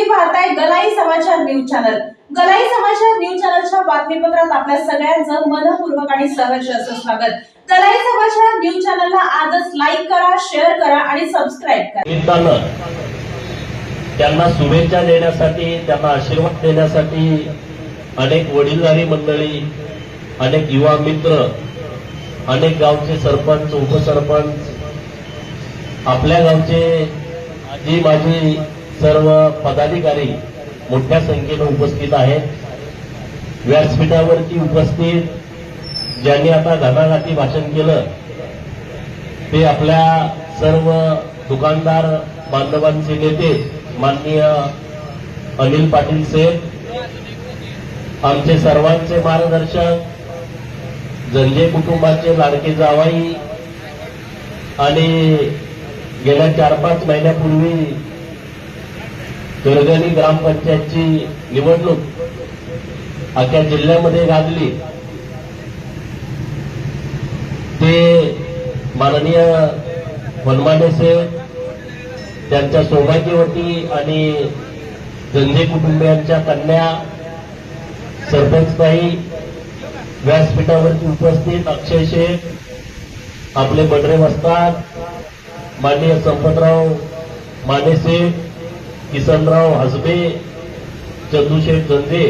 तुम्ही पाहताय गलाई समाचार न्यूज चॅनल. गलाई समाचार न्यूज चॅनलच्या बातमीपत्रात आपल्या सगळ्यांचं मनपूर्वक आणि सहर्ष असं स्वागत. गलाई समाचार न्यूज चॅनलला आजच लाईक करा शेअर करा आणि सबस्क्राईब करा. निमित्तानं त्यांना शुभेच्छा देण्यासाठी त्यांना आशीर्वाद देण्यासाठी अनेक वडीलधारी मंडळी अनेक युवा मित्र अनेक गावचे सरपंच उपसरपंच आपल्या गावचे आजी माझी सर्व पदाधिकारी मोठ्या संख्येनं उपस्थित आहेत. व्यासपीठावरती उपस्थित ज्यांनी आता घाटाघाटी भाषण केलं ते आपल्या सर्व दुकानदार बांधवांचे नेते माननीय अनिल पाटील सेठ आमचे सर्वांचे मार्गदर्शक जंजे कुटुंबाचे लाडके जावाई आणि गेल्या चार पाच महिन्यापूर्वी दुर्गणी ग्रामपंचायतची निवडणूक अख्या जिल्ह्यामध्ये गाजली. ते माननीय वनमाने साहेब त्यांच्या सौभाग्यवती आणि गंजे कुटुंबियांच्या कन्या सरपंचताई व्यासपीठावरती उपस्थित अक्षय शेख आपले बडरे वस्ताद माननीय संपतराव मानेसेठ किसनराव हसबे चंदूशेठ जंदे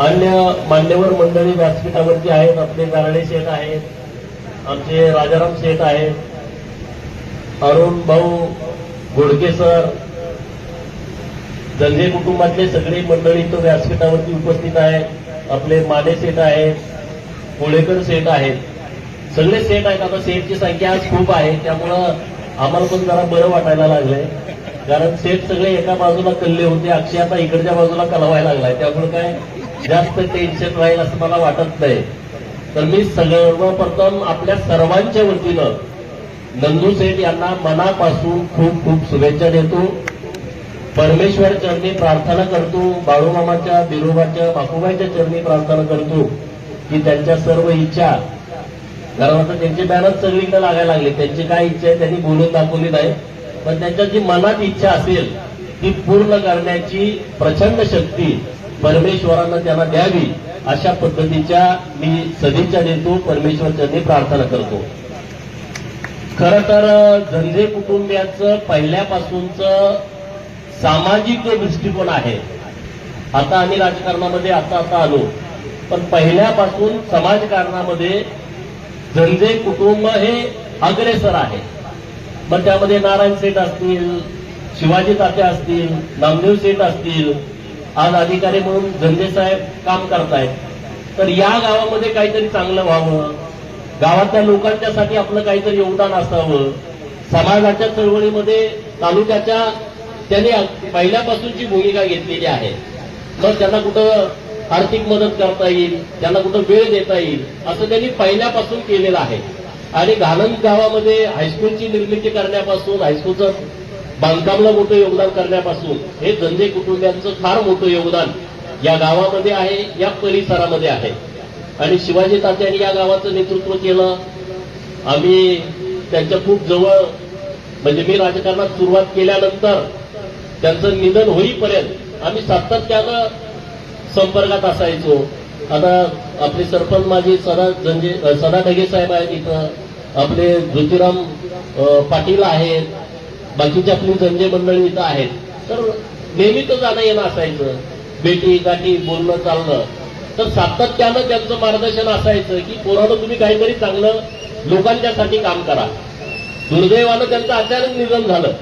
अन्य मान्यवर मंडळी व्यासपीठावरती आहेत आपले गारडे शेठ आहेत आमचे राजाराम शेठ आहेत अरुण भाऊ घोडके सर दंगे कुटुंबातले सगळे मंडळी तो व्यासपीठावरती उपस्थित आहेत आपले माने सेठ आहेत कोळेकर सेठ आहेत. सगळे सेठ आहेत आता सेठची संख्या आज खूप आहे त्यामुळं आम्हाला पण जरा बरं वाटायला लागलंय. कारण सेठ सगळे एका बाजूला कल्ले होते अक्षय आता इकडच्या बाजूला कलवायला लागलाय. त्यामुळे काय जास्त टेन्शन राहील असं मला वाटत नाही. तर मी सर्वप्रथम आपल्या सर्वांच्या वतीनं नंदू सेठ यांना मनापासून खूप खूप शुभेच्छा देतो. परमेश्वर चरणी प्रार्थना करतो बाळूमामाच्या बिरोबाच्या बापूबाईच्या चरणी प्रार्थना करतो की त्यांच्या सर्व इच्छा कारण आता त्यांचे बॅनर सगळीकडे लागायला लागले. त्यांची काय इच्छा आहे त्यांनी बोलून दाखवली नाही पण त्यांच्या जी मनात इच्छा असेल ती पूर्ण करण्याची प्रचंड शक्ती परमेश्वरानं त्यांना द्यावी अशा पद्धतीच्या मी सदिच्छा देतो. परमेश्वर प्रार्थना करतो. खर तर झंझे कुटुंबियाचं पहिल्यापासूनच सामाजिक जो दृष्टिकोन आहे. आता आम्ही राजकारणामध्ये आता आता आलो. पण पहिल्यापासून समाजकारणामध्ये धनजे कुटुंब हे अग्रेसर आहे. मग त्यामध्ये नारायण सेठ असतील शिवाजी तात्या असतील नामदेव सेठ असतील आज अधिकारी म्हणून धनजे साहेब काम करतायत. तर या गावामध्ये काहीतरी चांगलं व्हावं गावातल्या लोकांच्यासाठी आपलं काहीतरी योगदान असावं समाजाच्या चळवळीमध्ये तालुक्याच्या त्यांनी पहिल्यापासूनची भूमिका घेतलेली आहे. मग त्यांना कुठं आर्थिक मदत करता येईल त्यांना कुठं वेळ देता येईल असं त्यांनी पहिल्यापासून केलेलं आहे. आणि घाणंद गावामध्ये हायस्कूलची निर्मिती करण्यापासून हायस्कूलचं बांधकामला मोठं योगदान करण्यापासून हे धंदे कुटुंबियांचं फार मोठं योगदान या गावामध्ये आहे या परिसरामध्ये आहे. आणि शिवाजी तात्यांनी या गावाचं नेतृत्व केलं. आम्ही त्यांच्या खूप जवळ म्हणजे मी राजकारणात सुरुवात केल्यानंतर त्यांचं निधन होईपर्यंत आम्ही सातत्यानं संपर्कात असायचो. आता आपले सरपंच माझे सदा जंजे सदा ढगे साहेब आहेत इथं. आपले ज्योतिराम पाटील आहेत. बाकीची आपली जंजे मंडळी इथं आहेत. तर नेहमीच जाणं येणं असायचं. भेटी गाठी बोलणं चालणं. तर सातत्यानं त्यांचं मार्गदर्शन असायचं की पोरानं तुम्ही काहीतरी चांगलं लोकांच्यासाठी काम करा. दुर्दैवानं त्यांचं अचानक निधन झालं.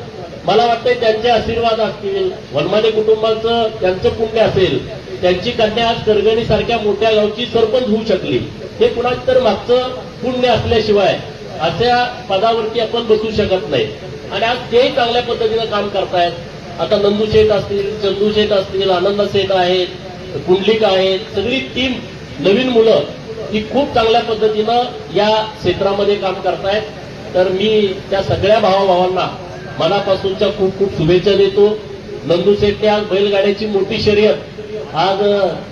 मला वाटतंय त्यांचे आशीर्वाद असतील. वनमाने कुटुंबाचं त्यांचं पुण्य असेल. त्यांची कन्या आज करगणी सारख्या मोठ्या गावची सरपंच होऊ शकली. हे कुणाच तर मागचं पुण्य असल्याशिवाय अशा पदावरती आपण बसू शकत नाही. आणि आज तेही चांगल्या पद्धतीनं काम करतायत. आता नंदू शेठ असतील चंदू शेठ असतील आनंद शेठ आहेत कुंडलिक आहेत सगळी टीम नवीन मुलं ही खूप चांगल्या पद्धतीनं या क्षेत्रामध्ये काम करतायत. तर मी त्या सगळ्या भावाभावांना मनापासूनच्या खूप खूप शुभेच्छा देतो. नंदू शेट्टी आज बैलगाड्याची मोठी शर्यत आज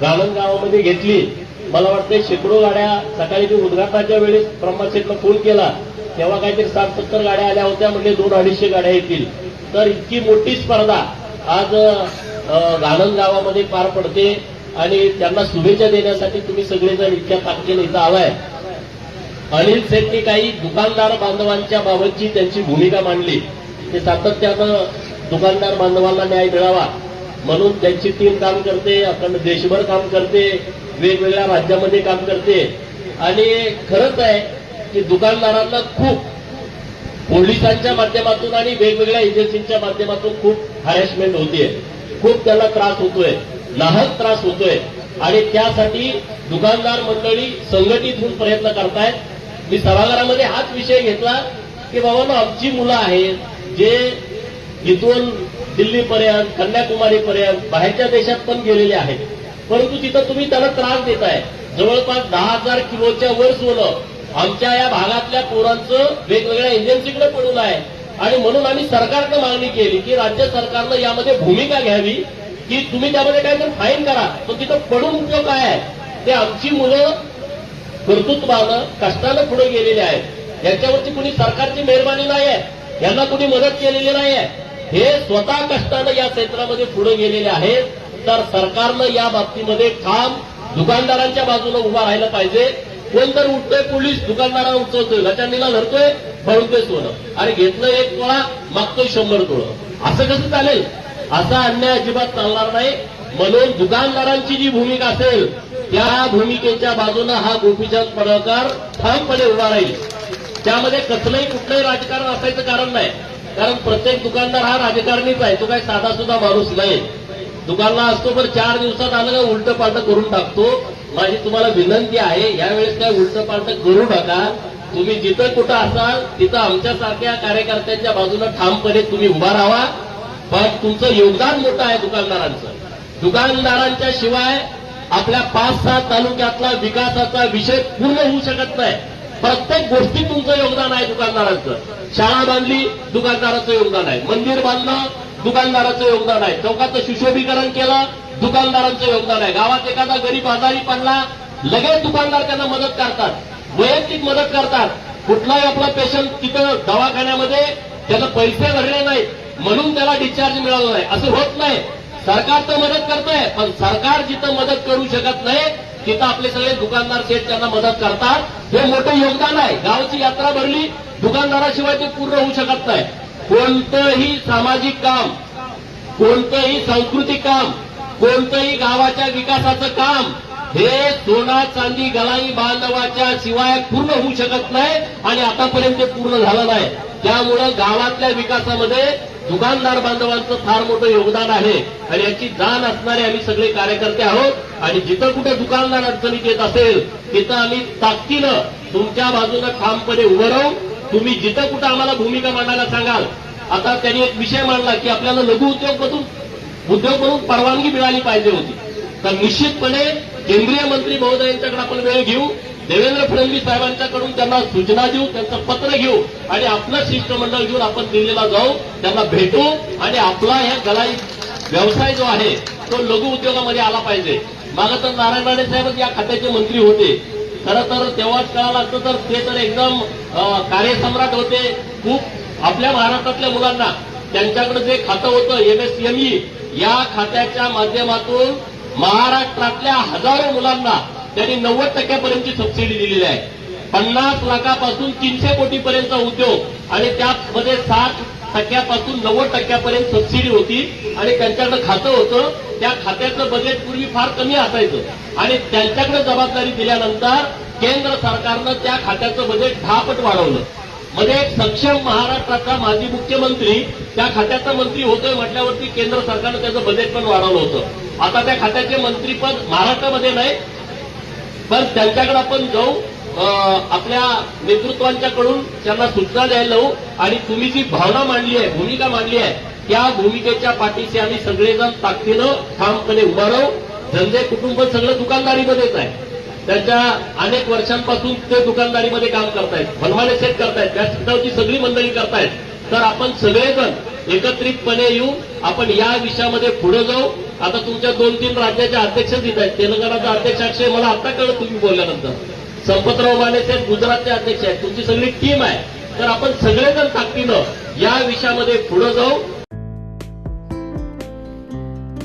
गाणन गावामध्ये घेतली. मला वाटतं शेकडो गाड्या सकाळी मी उद्घाटनाच्या वेळेस ब्रह्मा फोन केला. तेव्हा काहीतरी सात सत्तर गाड्या आल्या होत्या म्हणजे दोन अडीचशे गाड्या येतील. तर इतकी मोठी स्पर्धा आज अ, गावामध्ये पार पडते आणि त्यांना शुभेच्छा देण्यासाठी तुम्ही सगळेजण इतक्या ताकदीने इथं आलाय. अनिल शेट्टी काही दुकानदार बांधवांच्या बाबतची त्यांची भूमिका मांडली. ते सातत्यानं दुकानदार बांधवांना न्याय मिळावा. म्हणून त्यांची टीम काम करते अखंड देशभर काम करते वेगवेगळ्या राज्यामध्ये काम करते. आणि खरंच आहे की दुकानदारांना खूप पोलिसांच्या माध्यमातून आणि वेगवेगळ्या एजन्सींच्या माध्यमातून खूप हॅरेसमेंट होतीये. खूप त्याला त्रास होतोय नाहक त्रास होतोय. आणि त्यासाठी दुकानदार मंडळी संघटित होऊन प्रयत्न करतायत. मी सभागृहामध्ये हाच विषय घेतला की बाबा आमची मुलं आहेत जे इथून दिल्लीपर्यंत कन्याकुमारीपर्यंत बाहेरच्या देशात पण गेलेले आहेत. परंतु तिथं तुम्ही त्याला त्रास देताय. जवळपास दहा हजार किलोच्या वर सोनं आमच्या या भागातल्या पोरांचं वेगवेगळ्या एजन्सीकडे पडून आहे. आणि म्हणून आम्ही सरकारनं मागणी केली की राज्य सरकारनं यामध्ये भूमिका घ्यावी की तुम्ही त्यामध्ये काहीतरी फाईन करा. पण तिथं पडून उपयोग काय आहे? ते आमची मुलं कर्तृत्वानं कष्टानं पुढे गेलेले आहेत. यांच्यावरती कुणी सरकारची मेहरबानी नाही आहे यांना कुणी मदत केलेली नाही आहे हे स्वतः कष्टानं या क्षेत्रामध्ये पुढे गेलेले आहेत तर सरकारनं या बाबतीमध्ये ठाम दुकानदारांच्या बाजूने उभा राहिलं पाहिजे. कोण तर उठतोय पोलीस दुकानदाराला उचलतोय लचांडीला धरतोय बळतोय सोनं. आणि घेतलं एक तोळा मागतोय शंभर तोळं. असं कसं चालेल? असा अन्याय अजिबात चालणार नाही. म्हणून दुकानदारांची जी भूमिका असेल त्या भूमिकेच्या बाजूनं हा गोपीचंद पडळकर ठामपणे उभा राहील. त्यामध्ये कसलंही कुठलंही राजकारण असायचं कारण नाही. कारण प्रत्येक दुकानदार हा राजकारणीच आहे. तो काही साधा सुद्धा माणूस नाही. दुकानला असतो पण चार दिवसात आलं का उलट पालट करून टाकतो. माझी तुम्हाला विनंती आहे यावेळेस काय उलट पालट करू नका. तुम्ही जिथं कुठं असाल तिथं आमच्यासारख्या कार्यकर्त्यांच्या बाजूला ठामपणे तुम्ही उभा राहा. पण तुमचं योगदान मोठं आहे दुकानदारांचं. दुकानदारांच्या शिवाय आपल्या पाच सहा तालुक्यातला विकासाचा विषय पूर्ण होऊ शकत नाही. प्रत्येक गोष्टीत तुमचं योगदान आहे दुकानदारांचं. शाळा बांधली दुकानदाराचं योगदान आहे. मंदिर बांधलं दुकानदाराचं योगदान आहे. चौकाचं सुशोभीकरण केलं दुकानदारांचं योगदान आहे. गावात एखादा गरीब आजारी पडला लगेच दुकानदार त्यांना मदत करतात. वैयक्तिक मदत करतात. कुठलाही आपला पेशंट तिथं दवाखान्यामध्ये त्याला पैसे भरले नाहीत. म्हणून त्याला डिस्चार्ज मिळाला नाही. असं होत नाही. सरकार तर मदत करतंय पण सरकार जिथं मदत करू शकत नाही तिथं आपले सगळे दुकानदार शेठ त्यांना मदत करतात. हे मोठं योगदान आहे. गावची यात्रा भरली दुकानदाराशिवाय ते पूर्ण होऊ शकत नाही. कोणतंही सामाजिक काम कोणतंही सांस्कृतिक काम कोणतंही गावाच्या विकासाचं काम हे सोना चांदी गलाई बांधवाच्या शिवाय पूर्ण होऊ शकत नाही आणि आतापर्यंत ते पूर्ण झालं नाही. त्यामुळं गावातल्या विकासामध्ये दुकानदार बांधवांचं फार मोठं योगदान आहे आणि याची जाण असणारे आम्ही सगळे कार्यकर्ते आहोत आणि जिथं कुठे दुकानदार अडचणीत येत असेल तिथं आम्ही ताकदीनं तुमच्या बाजूनं ठामपणे उभं राहू तुम्ही जिथं कुठं आम्हाला भूमिका मांडायला सांगाल आता त्यांनी एक विषय मांडला की आपल्याला लघु उद्योग मधून उद्योग म्हणून परवानगी मिळाली पाहिजे होती. तर निश्चितपणे केंद्रीय मंत्री महोदयांच्याकडे आपण वेळ घेऊ देवेंद्र फडणवीस साहेबांच्याकडून त्यांना सूचना देऊ त्यांचं पत्र घेऊ आणि आपलं शिष्टमंडळ घेऊन आपण दिल्लीला जाऊ त्यांना भेटू आणि आपला ह्या गलाई व्यवसाय जो आहे तो लघु उद्योगामध्ये आला पाहिजे. मागं तर नारायण राणे साहेबच या खात्याचे मंत्री होते. खरं तर तेव्हाच कळालं असतं तर ते तर एकदम कार्यसम्राट होते. खूप आपल्या महाराष्ट्रातल्या मुलांना त्यांच्याकडे जे खातं होतं एमएसएमई या खात्याच्या माध्यमातून महाराष्ट्रातल्या हजारो मुलांना त्यांनी नव्वद टक्क्यापर्यंतची सबसिडी दिलेली आहे. पन्नास लाखापासून तीनशे कोटीपर्यंत उद्योग आणि त्यामध्ये साठ टक्क्यापासून नव्वद टक्क्यापर्यंत सबसिडी होती आणि त्यांच्याकडे खातं होतं. त्या खात्याचं बजेट पूर्वी फार कमी असायचं. आणि त्यांच्याकडे जबाबदारी दिल्यानंतर केंद्र सरकारनं त्या खात्याचं बजेट दहा पट वाढवलं. मध्ये एक सक्षम महाराष्ट्राचा माजी मुख्यमंत्री त्या खात्याचा मंत्री होतोय म्हटल्यावरती केंद्र सरकारनं त्याचं बजेट पण वाढवलं होतं. आता त्या खात्याचे मंत्रीपद महाराष्ट्रामध्ये नाही पण त्यांच्याकडे आपण जाऊ आपल्या नेतृत्वांच्याकडून त्यांना सूचना द्यायला लावू. आणि तुम्ही जी भावना मांडली आहे भूमिका मांडली आहे त्या भूमिकेच्या पाठीशी आम्ही सगळेजण ताकदीनं ठामपणे उभा राहू. धंदे कुटुंब सगळं दुकानदारीमध्येच आहे. त्यांच्या अनेक वर्षांपासून ते दुकानदारीमध्ये काम करतायत. मनमाने सेट करतायत. व्यासपीठावरची सगळी मंडळी करतायत. तर आपण सगळेजण एकत्रितपणे येऊ. आपण या विषयामध्ये पुढे जाऊ. आता तुमच्या दोन तीन राज्याचे अध्यक्ष देत आहेत तेलंगणाचा अध्यक्ष अक्षय मला आता कळलं तुम्ही बोलल्यानंतर. संपतराव माने साहेब गुजरातचे अध्यक्ष आहेत. तुमची सगळी टीम आहे. तर आपण सगळेजण ताकदीनं या विषयामध्ये पुढे जाऊ.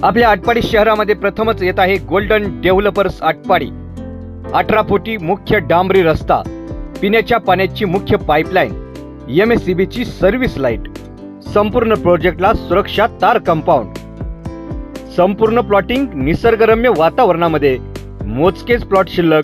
आपल्या आटपाडी शहरामध्ये प्रथमच येत आहे गोल्डन डेव्हलपर्स आटपाडी. अठरा फुटी मुख्य डांबरी रस्ता. पिण्याच्या पाण्याची मुख्य पाईपलाईन एम एस सी बीची सर्व्हिस लाइट संपूर्ण प्रोजेक्टला सुरक्षा तार कंपाऊंड संपूर्ण प्लॉटिंग निसर्गरम्य वातावरणामध्ये. मोजकेच प्लॉट शिल्लक.